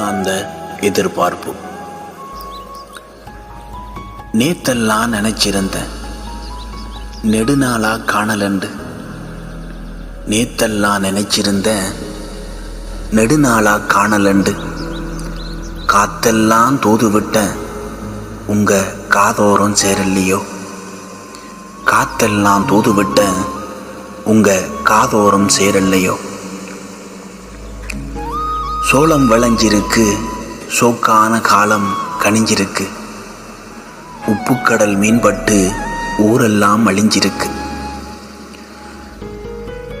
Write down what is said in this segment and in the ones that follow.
ஏகாந்த எதிர்பார்ப்பு. நேத்தெல்லாம் நினைச்சிருந்தேன் நெடுநாளா காணலண்டு. நேத்தெல்லாம் நினைச்சிருந்தேன் நெடுநாளா காணலண்டு. காத்தெல்லாம் தூது விட்டேன் உங்க காதோரம் சேரலையோ காத்தெல்லாம் தூது விட்டேன் உங்க காதோரம் சேரலையோ சோளம் விளைஞ்சிருக்கு. சோக்கான காலம் கனிஞ்சிருக்கு. உப்புக்கடல் மீன்பட்டு ஊரெல்லாம் அழிஞ்சிருக்கு.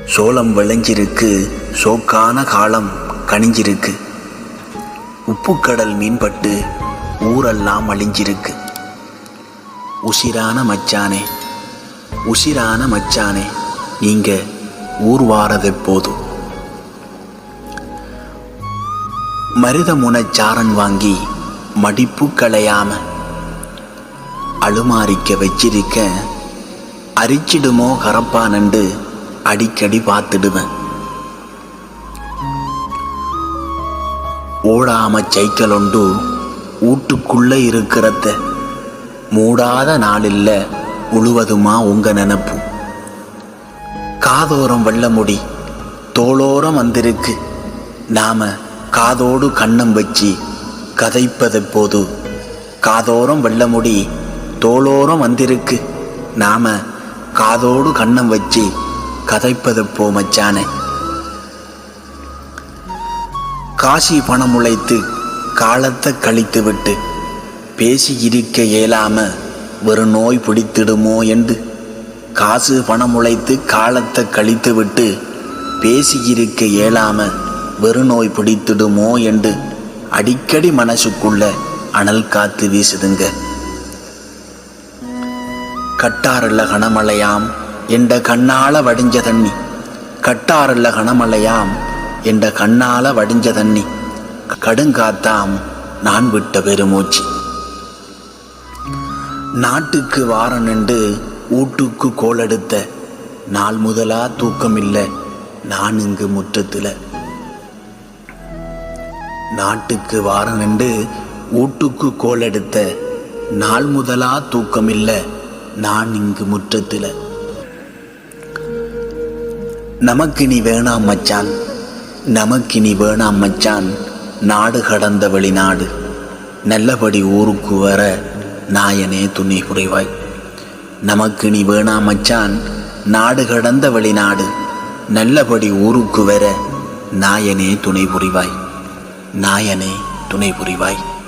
சோளம் விளைஞ்சிருக்கு. சோக்கான காலம் கனிஞ்சிருக்கு. உப்புக்கடல் மீன்பட்டு ஊரெல்லாம் அழிஞ்சிருக்கு. உசிரான மச்சானே உசிரான மச்சானே நீங்கள் ஊர் வாரதெப்போதும் மருதமுனச்சாரன் வாங்கி மடிப்பு களையாம அழுமாரிக்க வச்சிருக்க அரிச்சிடுமோ கரப்பானண்டு அடிக்கடி பார்த்துடுவேன். ஓடாம சைக்கலொண்டு வீட்டுக்குள்ள இருக்கிறத மூடாத நாளில்ல முழுவதுமா உங்க நினப்பு. காதோரம் வெள்ளமுடி தோளோரம் வந்திருக்கு. நாம காதோடு கண்ணம் வச்சு கதைப்பதெப்போது காதோரம் வெள்ளமுடி தோளோரம் வந்திருக்கு. நாம காதோடு கண்ணம் வச்சு கதைப்பதெப்போ மச்சானே. காசி பணம் உழைத்து காலத்தை கழித்து விட்டு பேசி இருக்க இயலாம ஒரு நோய் பிடித்திடுமோ என்று காசு பணம் உழைத்து காலத்தை கழித்து விட்டு பேசி இருக்க இயலாமல் வெறுநோய் பிடித்துடுமோ பிடித்திடுமோ என்று அடிக்கடி மனசுக்குள்ள அனல் காத்து வீசுதுங்க. கட்டாரல்ல கனமழையாம் என்ற கண்ணால வடிஞ்ச தண்ணி. கட்டாரல்ல கனமழையாம் என்ற கண்ணால வடிஞ்ச தண்ணி. கடுங்காத்தாம் நான் விட்ட பெருமூச்சு. நாட்டுக்கு வாரம் நின்று ஊட்டுக்கு கோலெடுத்த நாள் முதலா தூக்கம் இல்லை நான் இங்கு முற்றத்தில். நாட்டுக்கு வாரம் நின்று வீட்டுக்கு கோலெடுத்த நாள் முதலா தூக்கமில்ல நான் இங்கு முற்றத்தில். நமக்கு நீ வேணாம் மச்சான் நமக்கு நீ வேணாம் மச்சான் நாடு கடந்த வெளிநாடு நல்லபடி ஊருக்கு வர நாயனே துணை புரிவாய். நமக்கு நீ வேணாம் மச்சான் நாடு கடந்த வெளிநாடு நல்லபடி ஊருக்கு வர நாயனே துணை புரிவாய். நாயனே துணை புரிவாய்.